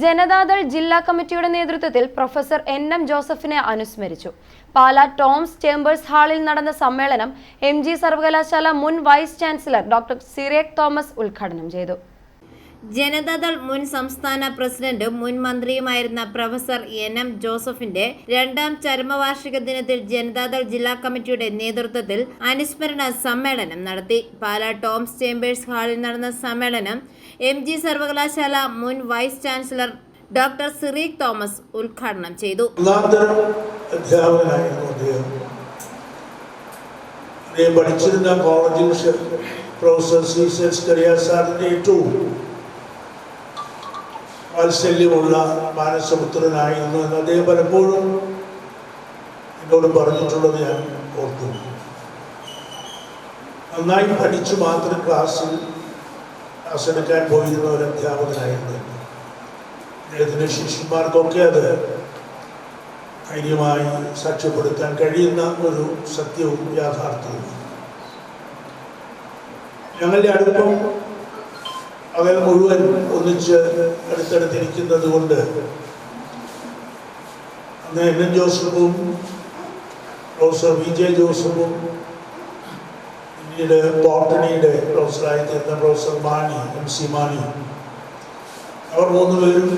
ജനതാദൾ ജില്ലാ കമ്മിറ്റിയുടെ നേതൃത്വത്തിൽ പ്രൊഫസർ എൻ എം ജോസഫിനെ അനുസ്മരിച്ചു. പാലാ ടോംസ് ചേംബേഴ്സ് ഹാളിൽ നടന്ന സമ്മേളനം എം സർവകലാശാല മുൻ vice chancellor doctor Cyriac Thomas ഉദ്ഘാടനം ചെയ്തു. ജനതാദൾ മുൻ സംസ്ഥാന പ്രസിഡന്റും മുൻ മന്ത്രിയുമായിരുന്ന പ്രൊഫസർ എൻ എം ജോസഫിന്റെ രണ്ടാം ചരമവാർഷിക ദിനത്തിൽ ജനതാദൾ ജില്ലാ കമ്മിറ്റിയുടെ നേതൃത്വത്തിൽ അനുസ്മരണ സമ്മേളനം നടത്തി. പാലാ ടോംസ് ചേംബേഴ്സ് ഹാളിൽ നടന്ന സമ്മേളനം എം ജി സർവകലാശാല മുൻ vice chancellor doctor Cyriac Thomas ഉദ്ഘാടനം ചെയ്തു. പ്രൊഫസർ വാത്സല്യമുള്ള മാനസപുത്രനായിരുന്നു എന്ന് അദ്ദേഹം പലപ്പോഴും എന്നോട് പറഞ്ഞിട്ടുള്ളത് ഞാൻ ഓർത്തു നന്നായി പഠിച്ചു മാത്രം ക്ലാസ്സിൽ ക്ലാസ് എടുക്കാൻ പോയിരുന്ന ഒരു അധ്യാപകനായിരുന്നു അദ്ദേഹത്തിന്റെ ശിഷ്യന്മാർക്കൊക്കെ അത് ധൈര്യമായി സാക്ഷ്യപ്പെടുത്താൻ കഴിയുന്ന ഒരു സത്യവും യാഥാർത്ഥ്യവും ഞങ്ങളുടെ അടുപ്പം പകൽ മുഴുവൻ ഒന്നിച്ച് അടുത്തടുത്തിരിക്കുന്നത് കൊണ്ട് അന്ന് എൻ എൻ ജോസഫും പ്രൊഫസർ വി ജെ ജോസഫും പിന്നീട് ബോട്ടണിയുടെ പ്രൊഫസറായി തീർന്ന professor Mani M C Mani. അവർ മൂന്നുപേരും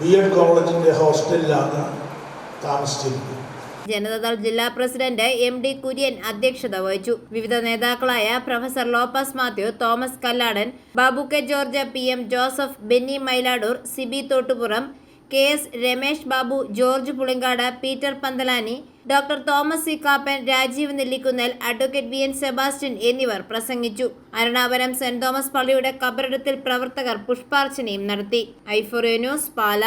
ബി എഡ് കോളേജിന്റെ ഹോസ്റ്റലിലാണ് താമസിച്ചിരുന്നത്. ജനതാദൾ ജില്ലാ പ്രസിഡന്റ് എം ഡി കുര്യൻ അധ്യക്ഷത വഹിച്ചു. വിവിധ നേതാക്കളായ professor Lopez Mathew Thomas Kalladan Babu K George P M Joseph Benny Mailadoor Siby Thottupuram K S Ramesh Babu George Pulinkad Peter Panthalani doctor Thomas C Kappan Rajeev Nellikunnel advocate V N Sebastian എന്നിവർ പ്രസംഗിച്ചു. Arunapuram saint Thomas പള്ളിയുടെ കബറിടത്തിൽ പ്രവർത്തകർ പുഷ്പാർച്ചനയും നടത്തി. ഐഫോറിയോ news പാല.